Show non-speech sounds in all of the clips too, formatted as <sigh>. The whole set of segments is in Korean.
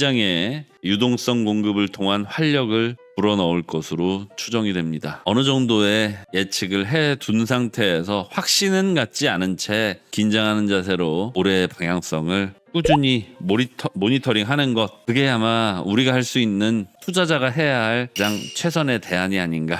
시장에 유동성 공급을 통한 활력을 불어넣을 것으로 추정이 됩니다. 어느 정도의 예측을 해 둔 상태에서 확신은 갖지 않은 채 긴장하는 자세로 올해의 방향성을 꾸준히 모니터, 모니터링 하는 것 그게 아마 우리가 할 수 있는 투자자가 해야 할 가장 최선의 대안이 아닌가.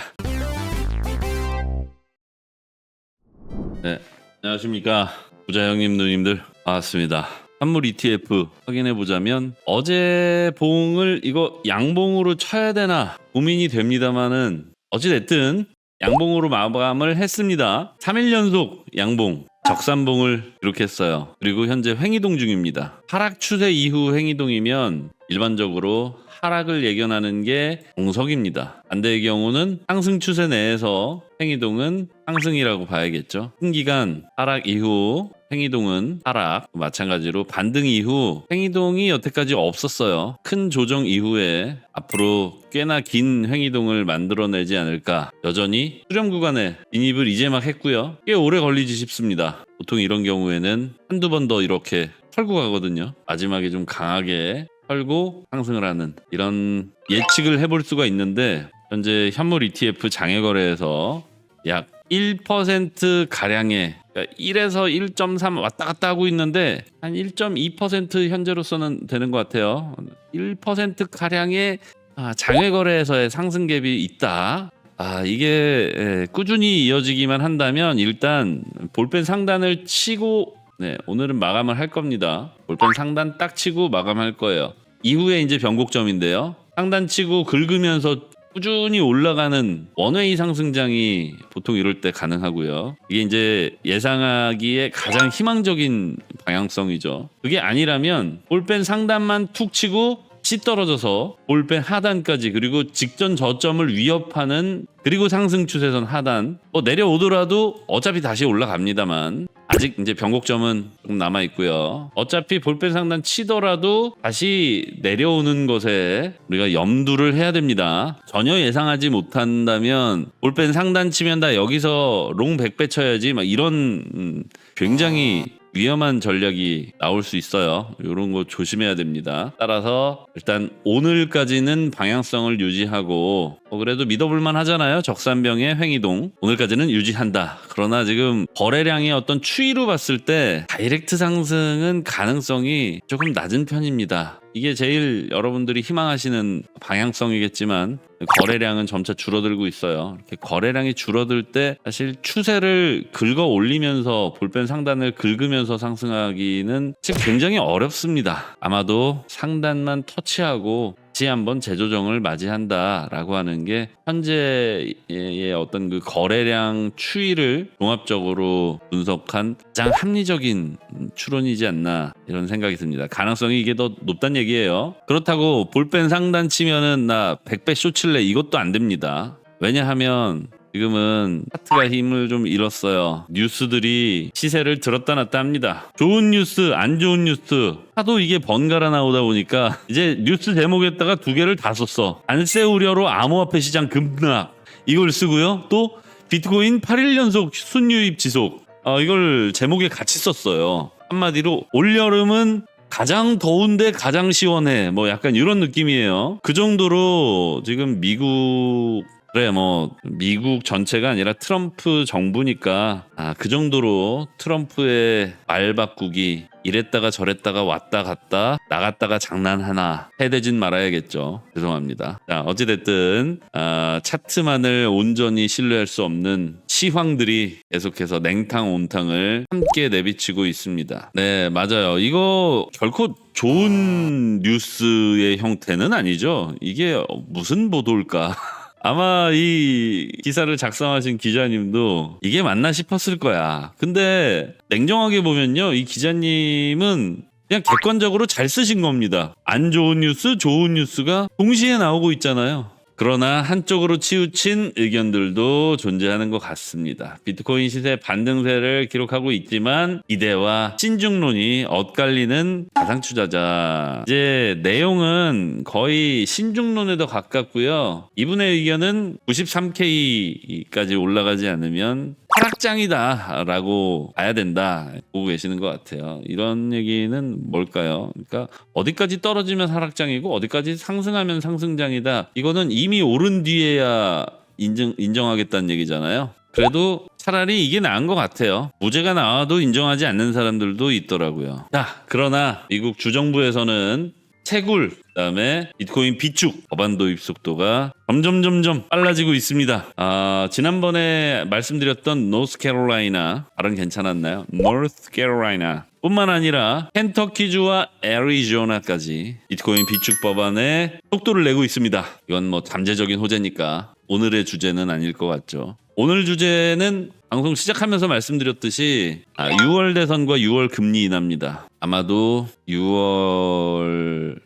네 안녕하십니까. 부자 형님 누님들 반갑습니다 한물 ETF 확인해 보자면 어제 봉을 이거 양봉으로 쳐야 되나 고민이 됩니다만은 어찌 됐든 양봉으로 마감을 했습니다. 3일 연속 양봉 적산봉을 기록했어요. 그리고 현재 횡이동 중입니다. 하락 추세 이후 횡이동이면 일반적으로 하락을 예견하는 게 공석입니다. 반대의 경우는 상승 추세 내에서 횡이동은 상승이라고 봐야겠죠. 큰 기간 하락 이후 횡이동은 하락 마찬가지로 반등 이후 횡이동이 여태까지 없었어요. 큰 조정 이후에 앞으로 꽤나 긴 횡이동을 만들어내지 않을까. 여전히 수렴 구간에 진입을 이제 막 했고요. 꽤 오래 걸리지 싶습니다. 보통 이런 경우에는 한두 번 더 이렇게 털고 가거든요. 마지막에 좀 강하게 털고 상승을 하는 이런 예측을 해볼 수가 있는데 현재 현물 ETF 장외 거래에서 약 1% 가량의 1에서 1.3 왔다 갔다 하고 있는데 한 1.2% 현재로서는 되는 것 같아요. 1% 가량의 아, 장외 거래에서의 상승 갭이 있다. 아 이게 예, 꾸준히 이어지기만 한다면 일단 볼펜 상단을 치고 네 오늘은 마감을 할 겁니다. 볼펜 상단 딱 치고 마감할 거예요. 이후에 이제 변곡점인데요. 상단 치고 긁으면서 꾸준히 올라가는 원웨이 상승장이 보통 이럴 때 가능하고요. 이게 이제 예상하기에 가장 희망적인 방향성이죠. 그게 아니라면 볼펜 상단만 툭 치고 씨 떨어져서 볼펜 하단까지 그리고 직전 저점을 위협하는 그리고 상승 추세선 하단 뭐 내려오더라도 어차피 다시 올라갑니다만 아직 이제 변곡점은 조금 남아 있고요. 어차피 볼펜 상단 치더라도 다시 내려오는 것에 우리가 염두를 해야 됩니다. 전혀 예상하지 못한다면 볼펜 상단 치면 다 여기서 롱 100배 쳐야지 막 이런 음, 굉장히 위험한 전략이 나올 수 있어요. 이런 거 조심해야 됩니다. 따라서 일단 오늘까지는 방향성을 유지하고 어, 그래도 믿어볼만 하잖아요. 적산병의 횡이동 오늘까지는 유지한다. 그러나 지금 거래량의 어떤 추이로 봤을 때 다이렉트 상승은 가능성이 조금 낮은 편입니다. 이게 제일 여러분들이 희망하시는 방향성이겠지만 거래량은 점차 줄어들고 있어요. 이렇게 거래량이 줄어들 때 사실 추세를 긁어 올리면서 볼펜 상단을 긁으면서 상승하기는 지금 굉장히 어렵습니다. 아마도 상단만 터치하고 다시 한번 재조정을 맞이한다라고 하는 게 현재의 어떤 그 거래량 추이를 종합적으로 분석한 가장 합리적인 추론이지 않나 이런 생각이 듭니다. 가능성이 이게 더 높다는 얘기예요. 그렇다고 볼펜 상단 치면은 나 100배 쇼칠래 이것도 안 됩니다. 왜냐하면 지금은 차트가 힘을 좀 잃었어요. 뉴스들이 시세를 들었다 놨다 합니다. 좋은 뉴스, 안 좋은 뉴스. 하도 이게 번갈아 나오다 보니까 이제 뉴스 제목에다가 두 개를 다 썼어. 안세 우려로 암호화폐 시장 급락. 이걸 쓰고요. 또 비트코인 8일 연속 순유입 지속. 어, 이걸 제목에 같이 썼어요. 한마디로 올여름은 가장 더운데 가장 시원해. 뭐 약간 이런 느낌이에요. 그 정도로 지금 미국 그래 뭐 미국 전체가 아니라 트럼프 정부니까 아, 그 정도로 트럼프의 말 바꾸기 이랬다가 저랬다가 왔다 갔다 나갔다가 장난하나 해대진 말아야겠죠. 죄송합니다. 자 어찌됐든 아, 차트만을 온전히 신뢰할 수 없는 시황들이 계속해서 냉탕 온탕을 함께 내비치고 있습니다. 네 맞아요. 이거 결코 좋은 뉴스의 형태는 아니죠. 이게 무슨 보도일까 <laughs> 아마 이 기사를 작성하신 기자님도 이게 맞나 싶었을 거야. 근데 냉정하게 보면요. 이 기자님은 그냥 객관적으로 잘 쓰신 겁니다. 안 좋은 뉴스, 좋은 뉴스가 동시에 나오고 있잖아요. 그러나 한쪽으로 치우친 의견들도 존재하는 것 같습니다. 비트코인 시세 반등세를 기록하고 있지만 기대와 신중론이 엇갈리는 가상 투자자. 이제 내용은 거의 신중론에 더 가깝고요. 이분의 의견은 93K까지 올라가지 않으면 하락장이다라고 봐야 된다 보고 계시는 것 같아요. 이런 얘기는 뭘까요? 그러니까 어디까지 떨어지면 하락장이고 어디까지 상승하면 상승장이다. 이거는 이미 오른 뒤에야 인정 인정하겠다는 얘기잖아요. 그래도 차라리 이게 나은 것 같아요. 무죄가 나와도 인정하지 않는 사람들도 있더라고요. 자, 그러나 미국 주정부에서는 채굴, 그다음에 비트코인 비축 법안 도입 속도가 점점 점점 빨라지고 있습니다. 아, 지난번에 말씀드렸던 노스캐롤라이나 발음 괜찮았나요? 노스캐롤라이나 뿐만 아니라 켄터키주와 애리조나까지 비트코인 비축 법안에 속도를 내고 있습니다. 이건 뭐 잠재적인 호재니까 오늘의 주제는 아닐 것 같죠. 오늘 주제는 방송 시작하면서 말씀드렸듯이 아, 6월 대선과 6월 금리 인하입니다. 아마도 6월이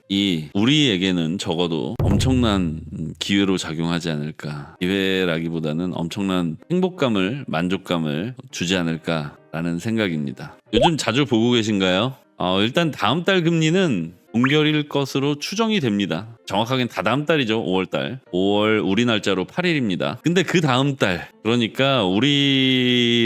우리에게는 적어도 엄청난 기회로 작용하지 않을까. 기회라기보다는 엄청난 행복감을 만족감을 주지 않을까라는 생각입니다. 요즘 자주 보고 계신가요? 어, 일단 다음 달 금리는 동결일 것으로 추정이 됩니다. 정확하게는 다 다음 달이죠. 5월 달. 5월 우리 날짜로 8일입니다. 근데 그 다음 달 그러니까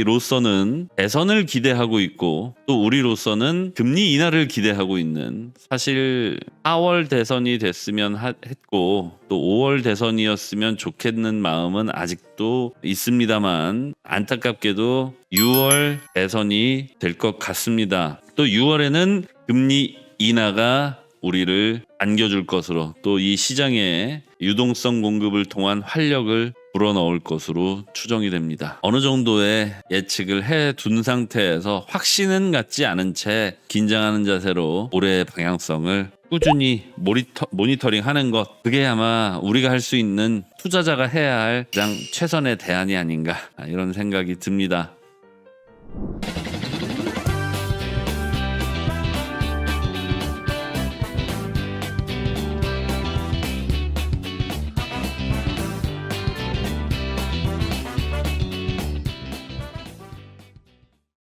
우리로서는 대선을 기대하고 있고 또 우리로서는 금리 인하를 기대하고 있는 사실 4월 대선이 됐으면 하- 했고 또 5월 대선이었으면 좋겠는 마음은 아직도 있습니다만 안타깝게도 6월 대선이 될 것 같습니다. 또 6월에는 금리 인하가 우리를 안겨줄 것으로 또 이 시장에 유동성 공급을 통한 활력을 불어넣을 것으로 추정이 됩니다. 어느 정도의 예측을 해 둔 상태에서 확신은 갖지 않은 채 긴장하는 자세로 올해의 방향성을 꾸준히 모니터, 모니터링 하는 것 그게 아마 우리가 할 수 있는 투자자가 해야 할 가장 최선의 대안이 아닌가 이런 생각이 듭니다.